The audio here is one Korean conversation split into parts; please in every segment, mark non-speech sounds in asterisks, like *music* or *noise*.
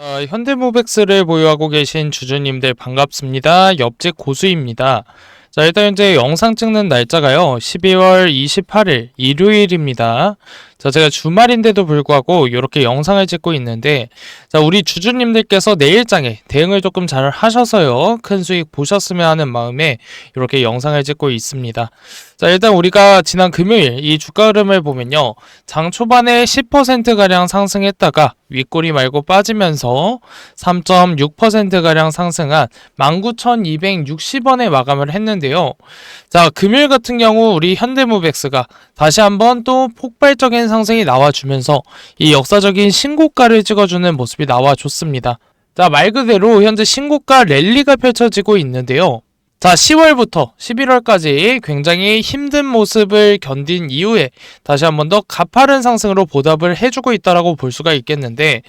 어, 현대모백스를 보유하고 계신 주주님들 반갑습니다. 옆집 고수입니다. 자, 일단 현재 영상 찍는 날짜가요. 12월 28일 일요일입니다. 자, 제가 주말인데도 불구하고 이렇게 영상을 찍고 있는데 자, 우리 주주님들께서 내일장에 대응을 조금 잘 하셔서요. 큰 수익 보셨으면 하는 마음에 이렇게 영상을 찍고 있습니다. 자, 일단 우리가 지난 금요일 이 주가 흐름을 보면요. 장 초반에 10%가량 상승했다가 윗꼬리 말고 빠지면서 3.6%가량 상승한 19,260원에 마감을 했는데요. 자, 금요일 같은 경우 우리 현대모백스가 다시 한번 또 폭발적인 상승이 나와주면서 이 역사적인 신고가를 찍어주는 모습이 나와줬습니다. 자, 말 그대로 현재 신고가 랠리가 펼쳐지고 있는데요. 자, 10월부터 11월까지 굉장히 힘든 모습을 견딘 이후에 다시 한 번 더 가파른 상승으로 보답을 해주고 있다라고 볼 수가 있겠는데,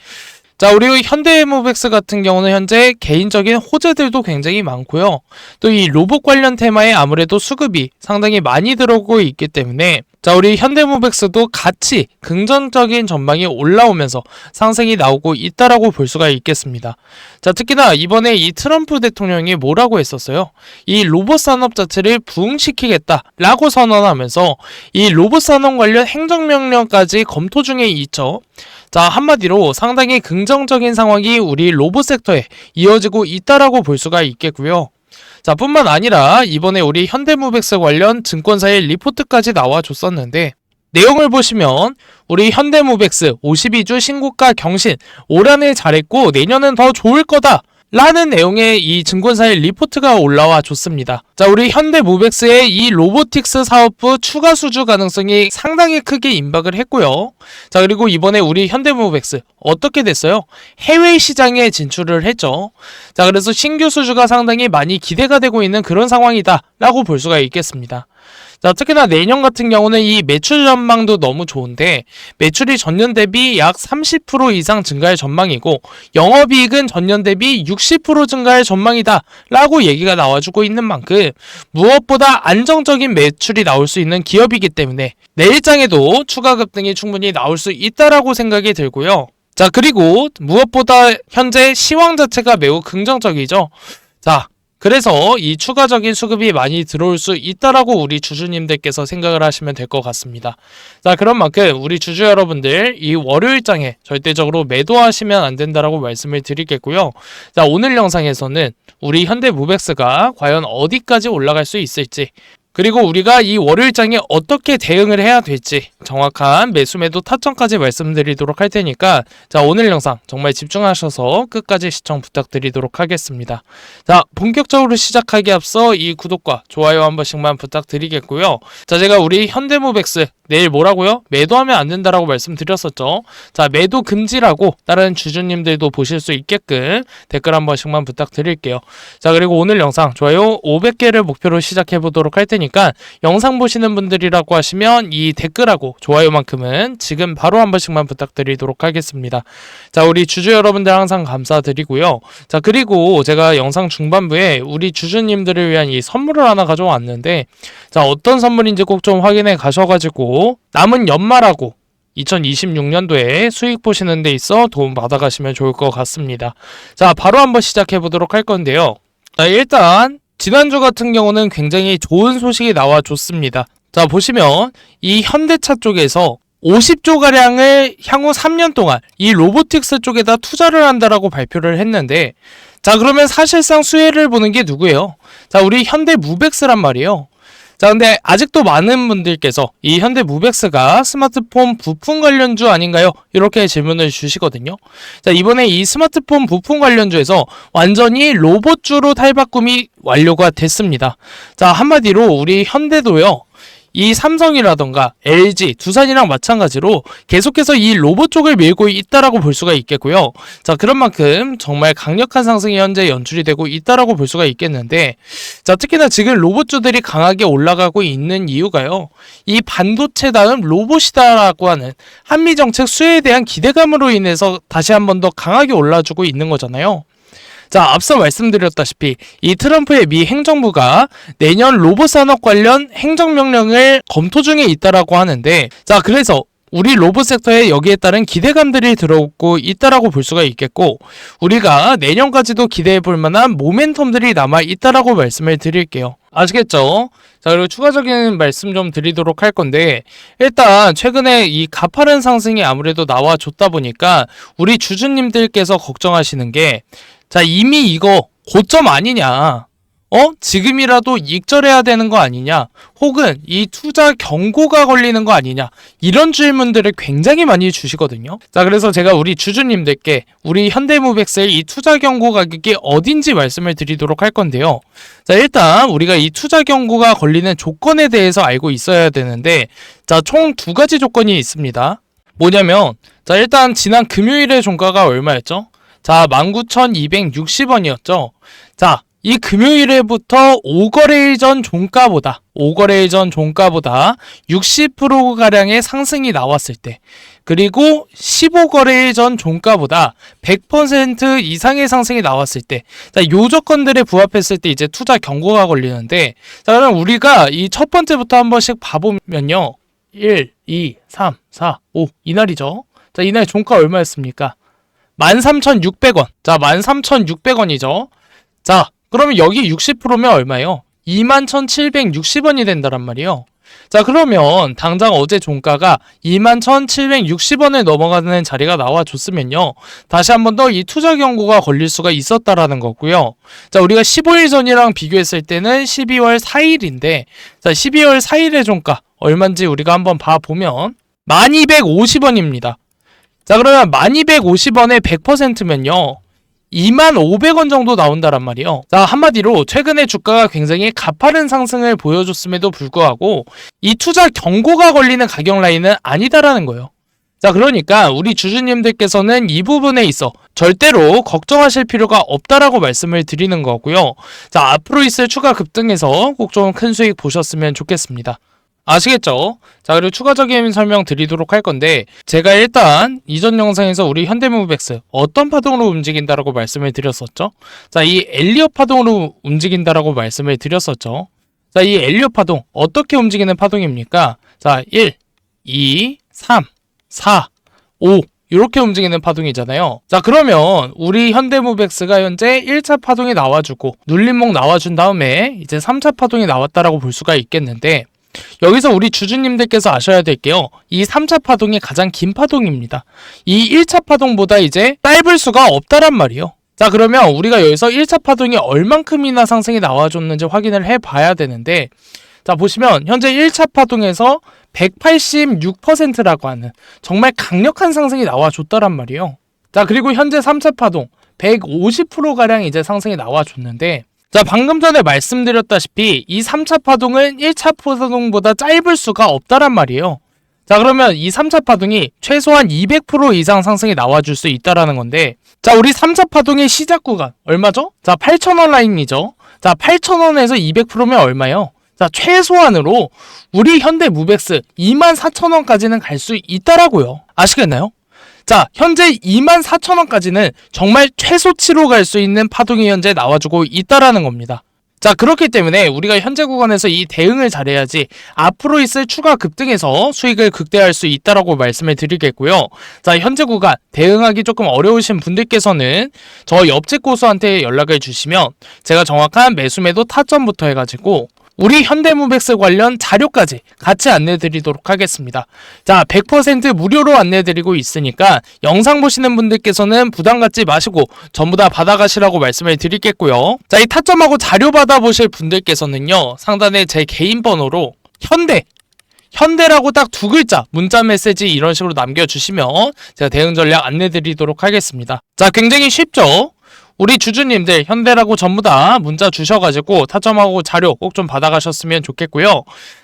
자, 우리 현대모백스 같은 경우는 현재 개인적인 호재들도 굉장히 많고요. 또 이 로봇 관련 테마에 아무래도 수급이 상당히 많이 들어오고 있기 때문에 자, 우리 현대모백스도 같이 긍정적인 전망이 올라오면서 상승이 나오고 있다라고 볼 수가 있겠습니다. 자, 특히나 이번에 이 트럼프 대통령이 뭐라고 했었어요? 이 로봇 산업 자체를 부흥시키겠다라고 선언하면서 이 로봇 산업 관련 행정명령까지 검토 중에 있죠. 자, 한마디로 상당히 긍정적인 상황이 우리 로봇 섹터에 이어지고 있다라고 볼 수가 있겠고요. 자, 뿐만 아니라 이번에 우리 현대무백스 관련 증권사의 리포트까지 나와줬었는데 내용을 보시면 우리 현대무백스 52주 신고가 경신 올 한 해 잘했고 내년은 더 좋을 거다. 라는 내용의 이 증권사의 리포트가 올라와 줬습니다. 자, 우리 현대모백스의 이 로보틱스 사업부 추가 수주 가능성이 상당히 크게 임박을 했고요. 자, 그리고 이번에 우리 현대모백스 어떻게 됐어요? 해외 시장에 진출을 했죠. 자, 그래서 신규 수주가 상당히 많이 기대가 되고 있는 그런 상황이다라고 볼 수가 있겠습니다. 자, 특히나 내년 같은 경우는 이 매출 전망도 너무 좋은데 매출이 전년 대비 약 30% 이상 증가할 전망이고 영업이익은 전년 대비 60% 증가할 전망이다 라고 얘기가 나와주고 있는 만큼 무엇보다 안정적인 매출이 나올 수 있는 기업이기 때문에 내일장에도 추가 급등이 충분히 나올 수 있다라고 생각이 들고요. 자, 그리고 무엇보다 현재 시황 자체가 매우 긍정적이죠. 자, 그래서 이 추가적인 수급이 많이 들어올 수 있다라고 우리 주주님들께서 생각을 하시면 될 것 같습니다. 자, 그런 만큼 우리 주주 여러분들 이 월요일장에 절대적으로 매도하시면 안 된다라고 말씀을 드리겠고요. 자, 오늘 영상에서는 우리 현대무백스가 과연 어디까지 올라갈 수 있을지 그리고 우리가 이 월요일장에 어떻게 대응을 해야 될지 정확한 매수 매도 타점까지 말씀드리도록 할 테니까 자 오늘 영상 정말 집중하셔서 끝까지 시청 부탁드리도록 하겠습니다. 자 본격적으로 시작하기 앞서 이 구독과 좋아요 한 번씩만 부탁드리겠고요. 자 제가 우리 현대모백스 내일 뭐라고요? 매도하면 안 된다라고 말씀드렸었죠. 자, 매도 금지라고 다른 주주님들도 보실 수 있게끔 댓글 한 번씩만 부탁드릴게요. 자, 그리고 오늘 영상 좋아요 500개를 목표로 시작해 보도록 할 테니까 영상 보시는 분들이라고 하시면 이 댓글하고 좋아요만큼은 지금 바로 한 번씩만 부탁드리도록 하겠습니다. 자, 우리 주주 여러분들 항상 감사드리고요. 자, 그리고 제가 영상 중반부에 우리 주주님들을 위한 이 선물을 하나 가져왔는데 자, 어떤 선물인지 꼭 좀 확인해 가셔가지고 남은 연말하고 2026년도에 수익 보시는 데 있어 도움 받아가시면 좋을 것 같습니다. 자, 바로 한번 시작해 보도록 할 건데요. 자, 일단 지난주 같은 경우는 굉장히 좋은 소식이 나와줬습니다. 자, 보시면 이 현대차 쪽에서 50조 가량을 향후 3년 동안 이 로보틱스 쪽에다 투자를 한다라고 발표를 했는데 자, 그러면 사실상 수혜를 보는 게 누구예요? 자, 우리 현대 무백스란 말이에요. 자, 근데 아직도 많은 분들께서 이 현대 무백스가 스마트폰 부품 관련주 아닌가요? 이렇게 질문을 주시거든요. 자, 이번에 이 스마트폰 부품 관련주에서 완전히 로봇주로 탈바꿈이 완료가 됐습니다. 자, 한마디로 우리 현대도요. 이 삼성이라던가 LG, 두산이랑 마찬가지로 계속해서 이 로봇 쪽을 밀고 있다라고 볼 수가 있겠고요. 자, 그런 만큼 정말 강력한 상승이 현재 연출이 되고 있다라고 볼 수가 있겠는데, 자, 특히나 지금 로봇주들이 강하게 올라가고 있는 이유가요. 이 반도체 다음 로봇이다라고 하는 한미 정책 수혜에 대한 기대감으로 인해서 다시 한 번 더 강하게 올라주고 있는 거잖아요. 자, 앞서 말씀드렸다시피 이 트럼프의 미 행정부가 내년 로봇 산업 관련 행정명령을 검토 중에 있다라고 하는데 자, 그래서 우리 로봇 섹터에 여기에 따른 기대감들이 들어오고 있다라고 볼 수가 있겠고 우리가 내년까지도 기대해 볼 만한 모멘텀들이 남아 있다라고 말씀을 드릴게요. 아시겠죠? 자, 그리고 추가적인 말씀 좀 드리도록 할 건데, 일단, 최근에 이 가파른 상승이 아무래도 나와줬다 보니까, 우리 주주님들께서 걱정하시는 게, 자, 이미 이거 고점 아니냐. 어? 지금이라도 익절해야 되는 거 아니냐? 혹은 이 투자 경고가 걸리는 거 아니냐? 이런 질문들을 굉장히 많이 주시거든요. 자, 그래서 제가 우리 주주님들께 우리 현대무백스의 이 투자 경고 가격이 어딘지 말씀을 드리도록 할 건데요. 자, 일단 우리가 이 투자 경고가 걸리는 조건에 대해서 알고 있어야 되는데, 자, 총 두 가지 조건이 있습니다. 뭐냐면, 자, 일단 지난 금요일의 종가가 얼마였죠? 자, 19,260원이었죠. 자, 이 금요일에부터 5거래일 전 종가보다 5거래일 전 종가보다 60%가량의 상승이 나왔을 때 그리고 15거래일 전 종가보다 100% 이상의 상승이 나왔을 때, 자, 요 조건들에 부합했을 때 이제 투자 경고가 걸리는데, 자, 그럼 우리가 이 첫 번째부터 한 번씩 봐보면요. 1, 2, 3, 4, 5. 이날이죠. 자, 이날 종가 얼마였습니까? 13,600원. 자, 13,600원이죠. 자, 그러면 여기 60%면 얼마예요? 21,760원이 된다란 말이에요. 자, 그러면 당장 어제 종가가 21,760원을 넘어가는 자리가 나와줬으면요. 다시 한 번 더 이 투자 경고가 걸릴 수가 있었다라는 거고요. 자, 우리가 15일 전이랑 비교했을 때는 12월 4일인데, 자, 12월 4일의 종가 얼마인지 우리가 한번 봐보면 1250원입니다. 자, 그러면 1250원에 100%면요. 2500원 정도 나온다란 말이에요. 자, 한마디로 최근에 주가가 굉장히 가파른 상승을 보여줬음에도 불구하고 이 투자 경고가 걸리는 가격 라인은 아니다라는 거예요. 자, 그러니까 우리 주주님들께서는 이 부분에 있어 절대로 걱정하실 필요가 없다라고 말씀을 드리는 거고요. 자, 앞으로 있을 추가 급등에서 꼭 좀 큰 수익 보셨으면 좋겠습니다. 아시겠죠? 자, 그리고 추가적인 설명 드리도록 할 건데, 제가 일단 이전 영상에서 우리 현대무백스 어떤 파동으로 움직인다라고 말씀을 드렸었죠? 자, 이 엘리엇 파동으로 움직인다라고 말씀을 드렸었죠? 자, 이 엘리엇 파동, 어떻게 움직이는 파동입니까? 자, 1, 2, 3, 4, 5. 이렇게 움직이는 파동이잖아요. 자, 그러면 우리 현대무백스가 현재 1차 파동이 나와주고 눌림목 나와준 다음에 이제 3차 파동이 나왔다라고 볼 수가 있겠는데 여기서 우리 주주님들께서 아셔야 될 게요. 이 3차 파동이 가장 긴 파동입니다. 이 1차 파동보다 이제 짧을 수가 없다란 말이에요. 자, 그러면 우리가 여기서 1차 파동이 얼만큼이나 상승이 나와줬는지 확인을 해 봐야 되는데, 자, 보시면 현재 1차 파동에서 186%라고 하는 정말 강력한 상승이 나와줬다란 말이에요. 자, 그리고 현재 3차 파동 150%가량 이제 상승이 나와줬는데, 자, 방금 전에 말씀드렸다시피 이 3차 파동은 1차 파동보다 짧을 수가 없다란 말이에요. 자, 그러면 이 3차 파동이 최소한 200% 이상 상승이 나와줄 수 있다라는 건데, 자, 우리 3차 파동의 시작 구간 얼마죠? 자, 8,000원 라인이죠. 자, 8,000원에서 200%면 얼마요? 자, 최소한으로 우리 현대 무백스 24,000원까지는 갈 수 있다라고요. 아시겠나요? 자, 현재 24,000원까지는 정말 최소치로 갈 수 있는 파동이 현재 나와주고 있다라는 겁니다. 자, 그렇기 때문에 우리가 현재 구간에서 이 대응을 잘해야지 앞으로 있을 추가 급등에서 수익을 극대화할 수 있다라고 말씀을 드리겠고요. 자, 현재 구간 대응하기 조금 어려우신 분들께서는 저 옆집 고수한테 연락을 주시면 제가 정확한 매수 매도 타점부터 해가지고 우리 현대무백스 관련 자료까지 같이 안내드리도록 하겠습니다. 자, 100% 무료로 안내드리고 있으니까 영상 보시는 분들께서는 부담 갖지 마시고 전부 다 받아가시라고 말씀을 드리겠고요. 자, 이 타점하고 자료 받아보실 분들께서는요, 상단에 제 개인 번호로 현대 현대라고 딱 두 글자 문자 메시지 이런 식으로 남겨주시면 제가 대응 전략 안내드리도록 하겠습니다. 자, 굉장히 쉽죠? 우리 주주님들 현대라고 전부 다 문자 주셔가지고 타점하고 자료 꼭 좀 받아가셨으면 좋겠고요.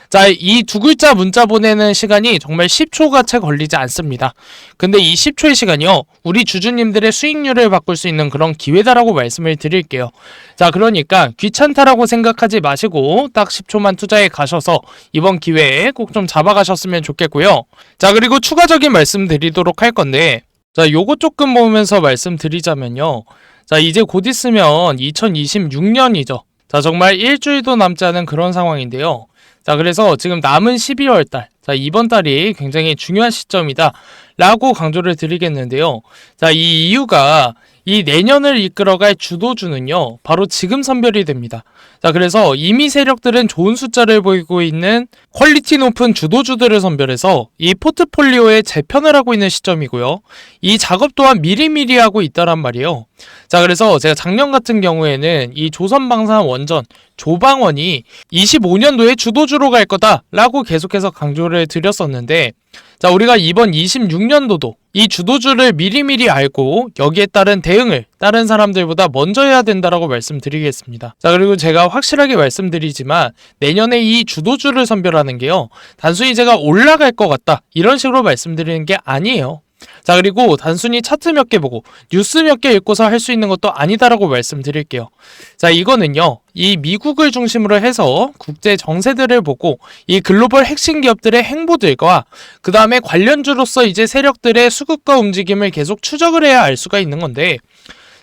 자, 이 두 글자 문자 보내는 시간이 정말 10초가 채 걸리지 않습니다. 근데 이 10초의 시간이요, 우리 주주님들의 수익률을 바꿀 수 있는 그런 기회다라고 말씀을 드릴게요. 자, 그러니까 귀찮다라고 생각하지 마시고 딱 10초만 투자해 가셔서 이번 기회에 꼭 좀 잡아가셨으면 좋겠고요. 자, 그리고 추가적인 말씀 드리도록 할 건데, 자, 요거 조금 보면서 말씀드리자면요. 자, 이제 곧 있으면 2026년이죠. 자, 정말 일주일도 남지 않은 그런 상황인데요. 자, 그래서 지금 남은 12월 달, 자, 이번 달이 굉장히 중요한 시점이다. 라고 강조를 드리겠는데요. 자, 이 이유가 이 내년을 이끌어갈 주도주는요, 바로 지금 선별이 됩니다. 자, 그래서 이미 세력들은 좋은 숫자를 보이고 있는 퀄리티 높은 주도주들을 선별해서 이 포트폴리오에 재편을 하고 있는 시점이고요. 이 작업 또한 미리미리 하고 있다란 말이에요. 자, 그래서 제가 작년 같은 경우에는 이 조선방산 원전 조방원이 25년도에 주도주로 갈 거다라고 계속해서 강조를 드렸었는데 자, 우리가 이번 26년도도 이 주도주를 미리미리 알고 여기에 따른 대응을 다른 사람들보다 먼저 해야 된다라고 말씀드리겠습니다. 자, 그리고 제가 확실하게 말씀드리지만 내년에 이 주도주를 선별하는 게요. 단순히 제가 올라갈 것 같다. 이런 식으로 말씀드리는 게 아니에요. 자, 그리고 단순히 차트 몇 개 보고 뉴스 몇 개 읽고서 할 수 있는 것도 아니다라고 말씀드릴게요. 자, 이거는요. 이 미국을 중심으로 해서 국제 정세들을 보고 이 글로벌 핵심 기업들의 행보들과 그 다음에 관련주로서 이제 세력들의 수급과 움직임을 계속 추적을 해야 알 수가 있는 건데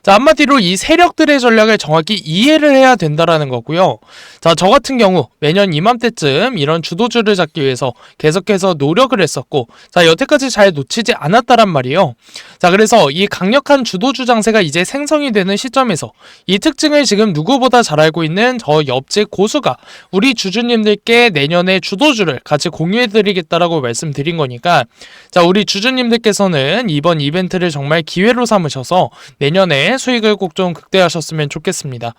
자, 한마디로 이 세력들의 전략을 정확히 이해를 해야 된다라는 거고요. 자, 저 같은 경우 매년 이맘때쯤 이런 주도주를 잡기 위해서 계속해서 노력을 했었고, 자, 여태까지 잘 놓치지 않았다란 말이에요. 자, 그래서 이 강력한 주도주 장세가 이제 생성이 되는 시점에서 이 특징을 지금 누구보다 잘 알고 있는 저 옆집 고수가 우리 주주님들께 내년에 주도주를 같이 공유해드리겠다라고 말씀드린 거니까, 자, 우리 주주님들께서는 이번 이벤트를 정말 기회로 삼으셔서 내년에 수익을 꼭 좀 극대화하셨으면 좋겠습니다.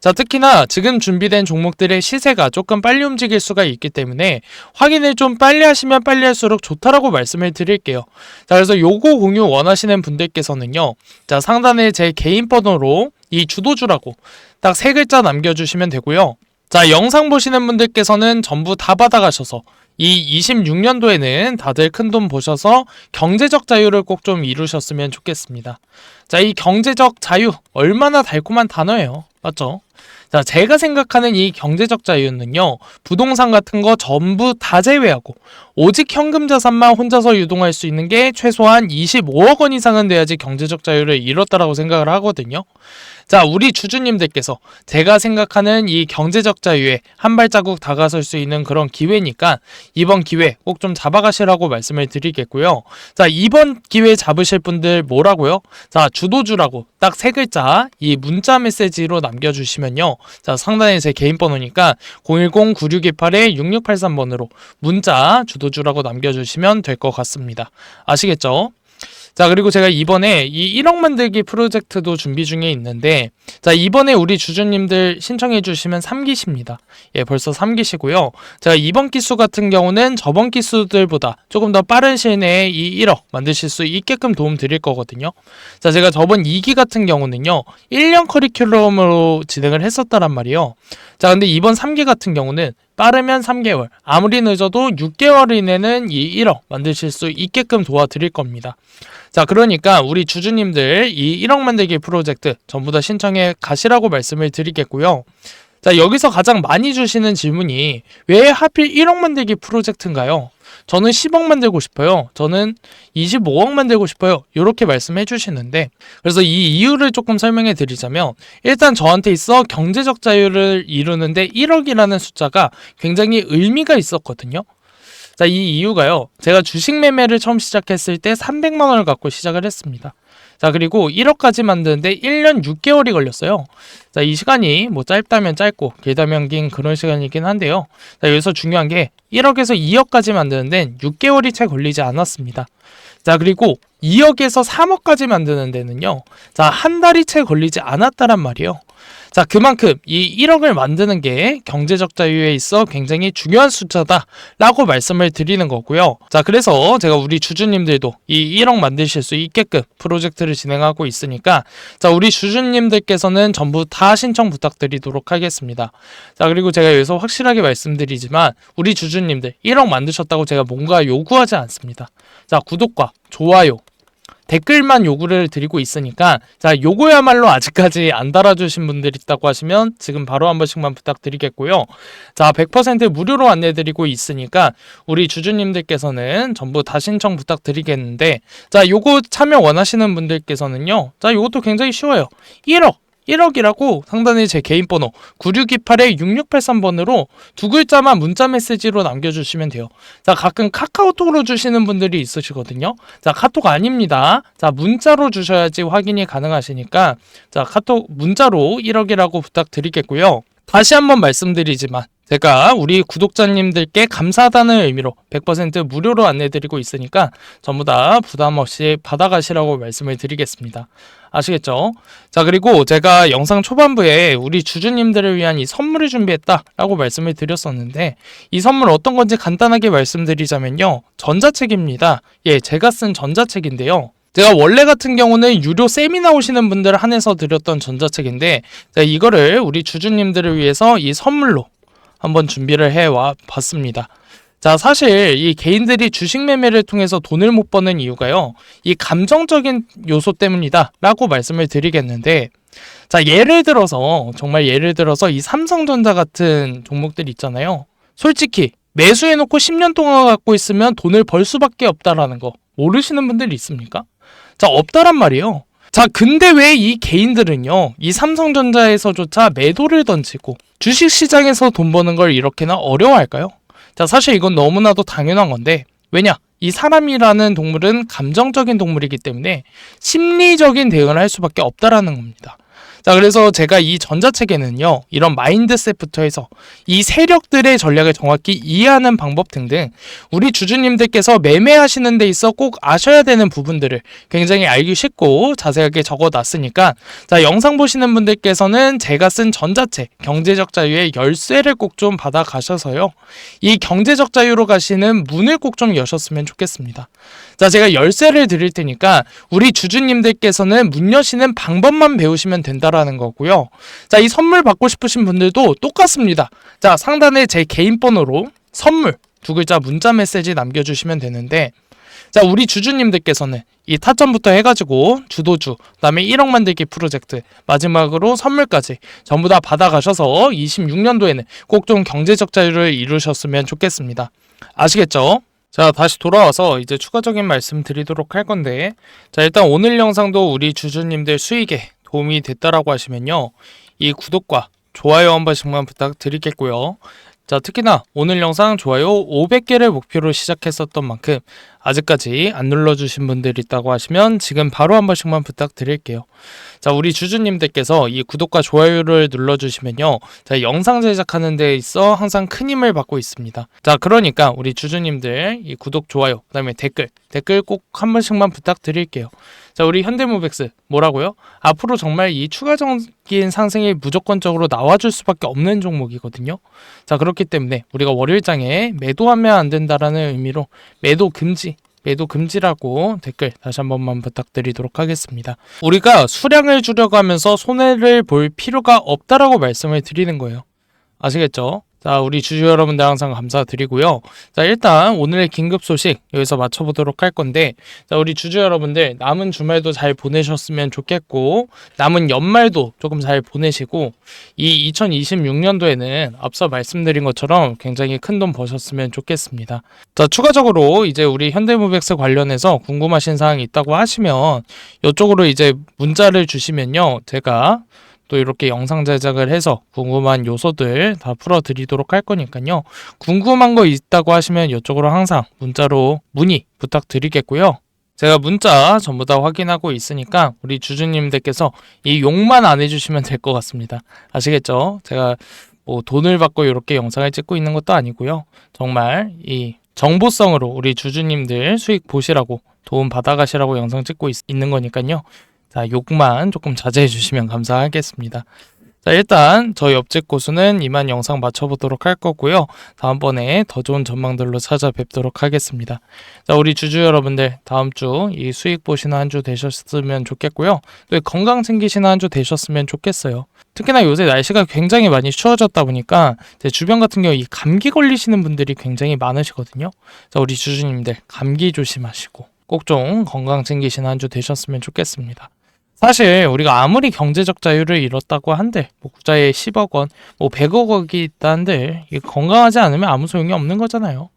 자, 특히나 지금 준비된 종목들의 시세가 조금 빨리 움직일 수가 있기 때문에 확인을 좀 빨리 하시면 빨리 할수록 좋다라고 말씀을 드릴게요. 자, 그래서 요거 공유 원하시는 분들께서는요. 자, 상단에 제 개인 번호로 이 주도주라고 딱 세 글자 남겨주시면 되고요. 자, 영상 보시는 분들께서는 전부 다 받아가셔서 이 26년도에는 다들 큰 돈 보셔서 경제적 자유를 꼭 좀 이루셨으면 좋겠습니다. 자, 이 경제적 자유 얼마나 달콤한 단어예요. 맞죠? 자, 제가 생각하는 이 경제적 자유는요, 부동산 같은 거 전부 다 제외하고, 오직 현금 자산만 혼자서 유동할 수 있는 게 최소한 25억 원 이상은 돼야지 경제적 자유를 이뤘다라고 생각을 하거든요. 자, 우리 주주님들께서 제가 생각하는 이 경제적 자유에 한 발자국 다가설 수 있는 그런 기회니까 이번 기회 꼭 좀 잡아가시라고 말씀을 드리겠고요. 자, 이번 기회 잡으실 분들 뭐라고요? 자, 주도주라고 딱 세 글자 이 문자 메시지로 남겨주시면요. 자, 상단에 제 개인 번호니까 010-9628-6683번으로 문자 주도주라고 남겨주시면 될 것 같습니다. 아시겠죠? 자, 그리고 제가 이번에 이 1억 만들기 프로젝트도 준비 중에 있는데, 자, 이번에 우리 주주님들 신청해 주시면 3기십니다. 예, 벌써 3기시고요. 제가 이번 기수 같은 경우는 저번 기수들보다 조금 더 빠른 시일 내에 이 1억 만드실 수 있게끔 도움 드릴 거거든요. 자, 제가 저번 2기 같은 경우는요, 1년 커리큘럼으로 진행을 했었다란 말이에요. 자, 근데 이번 3기 같은 경우는 빠르면 3개월, 아무리 늦어도 6개월 이내는 이 1억 만드실 수 있게끔 도와드릴 겁니다. 자, 그러니까 우리 주주님들 이 1억 만들기 프로젝트 전부 다 신청해 가시라고 말씀을 드리겠고요. 자, 여기서 가장 많이 주시는 질문이 왜 하필 1억 만들기 프로젝트인가요? 저는 10억 만들고 싶어요. 저는 25억 만들고 싶어요. 이렇게 말씀해 주시는데 그래서 이 이유를 조금 설명해 드리자면 일단 저한테 있어 경제적 자유를 이루는데 1억이라는 숫자가 굉장히 의미가 있었거든요. 자, 이 이유가요. 제가 주식 매매를 처음 시작했을 때 300만 원을 갖고 시작을 했습니다. 자, 그리고 1억까지 만드는데 1년 6개월이 걸렸어요. 자, 이 시간이 뭐 짧다면 짧고 길다면 긴 그런 시간이긴 한데요. 자, 여기서 중요한 게 1억에서 2억까지 만드는 데는 6개월이 채 걸리지 않았습니다. 자, 그리고 2억에서 3억까지 만드는 데는요. 자, 한 달이 채 걸리지 않았다란 말이에요. 자, 그만큼 이 1억을 만드는 게 경제적 자유에 있어 굉장히 중요한 숫자다라고 말씀을 드리는 거고요. 자, 그래서 제가 우리 주주님들도 이 1억 만드실 수 있게끔 프로젝트 를 진행하고 있으니까 자, 우리 주주님들께서는 전부 다 신청 부탁드리도록 하겠습니다. 자, 그리고 제가 여기서 확실하게 말씀드리지만 우리 주주님들 1억 만드셨다고 제가 뭔가 요구하지 않습니다. 자, 구독과 좋아요, 댓글만 요구를 드리고 있으니까 자 요거야말로 아직까지 안 달아주신 분들 있다고 하시면 지금 바로 한 번씩만 부탁드리겠고요. 자 100% 무료로 안내드리고 있으니까 우리 주주님들께서는 전부 다 신청 부탁드리겠는데 자 요거 참여 원하시는 분들께서는요. 자 요것도 굉장히 쉬워요. 1억 1억이라고 상단에 제 개인 번호 9628-6683번으로 두 글자만 문자 메시지로 남겨주시면 돼요. 자, 가끔 카카오톡으로 주시는 분들이 있으시거든요. 자, 카톡 아닙니다. 자, 문자로 주셔야지 확인이 가능하시니까 자, 카톡 문자로 1억이라고 부탁드리겠고요. 다시 한번 말씀드리지만 제가 우리 구독자님들께 감사하다는 의미로 100% 무료로 안내드리고 있으니까 전부 다 부담 없이 받아가시라고 말씀을 드리겠습니다. 아시겠죠? 자, 그리고 제가 영상 초반부에 우리 주주님들을 위한 이 선물을 준비했다라고 말씀을 드렸었는데 이 선물 어떤 건지 간단하게 말씀드리자면요. 전자책입니다. 예, 제가 쓴 전자책인데요. 제가 원래 같은 경우는 유료 세미나 오시는 분들 한해서 드렸던 전자책인데 이거를 우리 주주님들을 위해서 이 선물로 한번 준비를 해와 봤습니다. 자, 사실 이 개인들이 주식 매매를 통해서 돈을 못 버는 이유가요. 이 감정적인 요소 때문이다. 라고 말씀을 드리겠는데, 자, 예를 들어서, 정말 예를 들어서 이 삼성전자 같은 종목들 있잖아요. 솔직히, 매수해 놓고 10년 동안 갖고 있으면 돈을 벌 수밖에 없다라는 거 모르시는 분들이 있습니까? 자, 없다란 말이에요. 자, 근데 왜 이 개인들은요, 이 삼성전자에서조차 매도를 던지고 주식 시장에서 돈 버는 걸 이렇게나 어려워할까요? 자, 사실 이건 너무나도 당연한 건데, 왜냐? 이 사람이라는 동물은 감정적인 동물이기 때문에 심리적인 대응을 할 수밖에 없다라는 겁니다. 자, 그래서 제가 이 전자책에는요, 이런 마인드셋부터 해서 이 세력들의 전략을 정확히 이해하는 방법 등등 우리 주주님들께서 매매하시는 데 있어 꼭 아셔야 되는 부분들을 굉장히 알기 쉽고 자세하게 적어 놨으니까 자, 영상 보시는 분들께서는 제가 쓴 전자책 경제적 자유의 열쇠를 꼭 좀 받아 가셔서요. 이 경제적 자유로 가시는 문을 꼭 좀 여셨으면 좋겠습니다. 자, 제가 열쇠를 드릴 테니까 우리 주주님들께서는 문 여시는 방법만 배우시면 된다 라는 거고요. 자, 이 선물 받고 싶으신 분들도 똑같습니다. 자, 상단에 제 개인 번호로 선물 두 글자 문자 메시지 남겨주시면 되는데 자, 우리 주주님들께서는 이 타점부터 해가지고 주도주, 그다음에 1억 만들기 프로젝트, 마지막으로 선물까지 전부 다 받아가셔서 26년도에는 꼭 좀 경제적 자유를 이루셨으면 좋겠습니다. 아시겠죠? 자, 다시 돌아와서 이제 추가적인 말씀 드리도록 할 건데, 자, 일단 오늘 영상도 우리 주주님들 수익에 도움이 됐다라고 하시면요. 이 구독과 좋아요 한 번씩만 부탁드리겠고요. 자, 특히나 오늘 영상 좋아요 500개를 목표로 시작했었던 만큼 아직까지 안 눌러주신 분들 있다고 하시면 지금 바로 한 번씩만 부탁드릴게요. 자, 우리 주주님들께서 이 구독과 좋아요를 눌러주시면요. 자, 영상 제작하는 데 있어 항상 큰 힘을 받고 있습니다. 자, 그러니까 우리 주주님들 이 구독, 좋아요, 그 다음에 댓글, 댓글 꼭 한 번씩만 부탁드릴게요. 자, 우리 현대모백스 뭐라고요? 앞으로 정말 이 추가적인 상승이 무조건적으로 나와줄 수밖에 없는 종목이거든요. 자, 그렇기 때문에 우리가 월요일장에 매도하면 안 된다라는 의미로 매도 금지 매도 금지라고 댓글 다시 한 번만 부탁드리도록 하겠습니다. 우리가 수량을 줄여가면서 손해를 볼 필요가 없다라고 말씀을 드리는 거예요. 아시겠죠? 자, 우리 주주 여러분들 항상 감사드리고요. 자, 일단 오늘의 긴급 소식 여기서 맞춰보도록 할 건데, 자, 우리 주주 여러분들 남은 주말도 잘 보내셨으면 좋겠고, 남은 연말도 조금 잘 보내시고, 이 2026년도에는 앞서 말씀드린 것처럼 굉장히 큰 돈 버셨으면 좋겠습니다. 자, 추가적으로 이제 우리 현대무백스 관련해서 궁금하신 사항이 있다고 하시면, 이쪽으로 이제 문자를 주시면요. 제가 또 이렇게 영상 제작을 해서 궁금한 요소들 다 풀어드리도록 할 거니까요. 궁금한 거 있다고 하시면 이쪽으로 항상 문자로 문의 부탁드리겠고요. 제가 문자 전부 다 확인하고 있으니까 우리 주주님들께서 이 욕만 안 해주시면 될 것 같습니다. 아시겠죠? 제가 뭐 돈을 받고 이렇게 영상을 찍고 있는 것도 아니고요. 정말 이 정보성으로 우리 주주님들 수익 보시라고 도움 받아가시라고 영상 찍고 있, 있는 거니까요. 자, 욕만 조금 자제해 주시면 감사하겠습니다. 자, 일단 저희 옆집 고수는 이만 영상 마쳐보도록 할 거고요. 다음번에 더 좋은 전망들로 찾아뵙도록 하겠습니다. 자, 우리 주주 여러분들 다음 주 이 수익 보시는 한 주 되셨으면 좋겠고요. 또 건강 챙기시는 한 주 되셨으면 좋겠어요. 특히나 요새 날씨가 굉장히 많이 추워졌다 보니까 제 주변 같은 경우 이 감기 걸리시는 분들이 굉장히 많으시거든요. 자, 우리 주주님들 감기 조심하시고 꼭 좀 건강 챙기시는 한 주 되셨으면 좋겠습니다. 사실 우리가 아무리 경제적 자유를 잃었다고 한들 뭐 구자에 10억 원, 뭐 100억 원이 있다 한들 건강하지 않으면 아무 소용이 없는 거잖아요.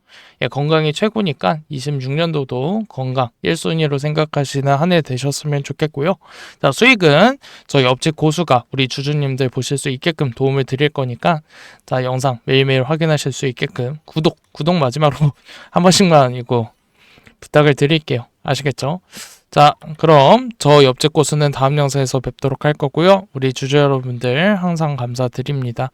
예, 건강이 최고니까 26년도도 건강 1순위로 생각하시는 한 해 되셨으면 좋겠고요. 자, 수익은 저희 업체 고수가 우리 주주님들 보실 수 있게끔 도움을 드릴 거니까 자, 영상 매일매일 확인하실 수 있게끔 구독, 구독 마지막으로 *laughs* 한 번씩만 이거 부탁을 드릴게요. 아시겠죠? 자, 그럼 저 옆집 고수는 다음 영상에서 뵙도록 할 거고요. 우리 주주 여러분들 항상 감사드립니다.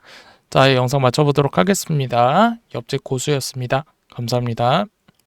자, 이 영상 마쳐보도록 하겠습니다. 옆집 고수였습니다. 감사합니다.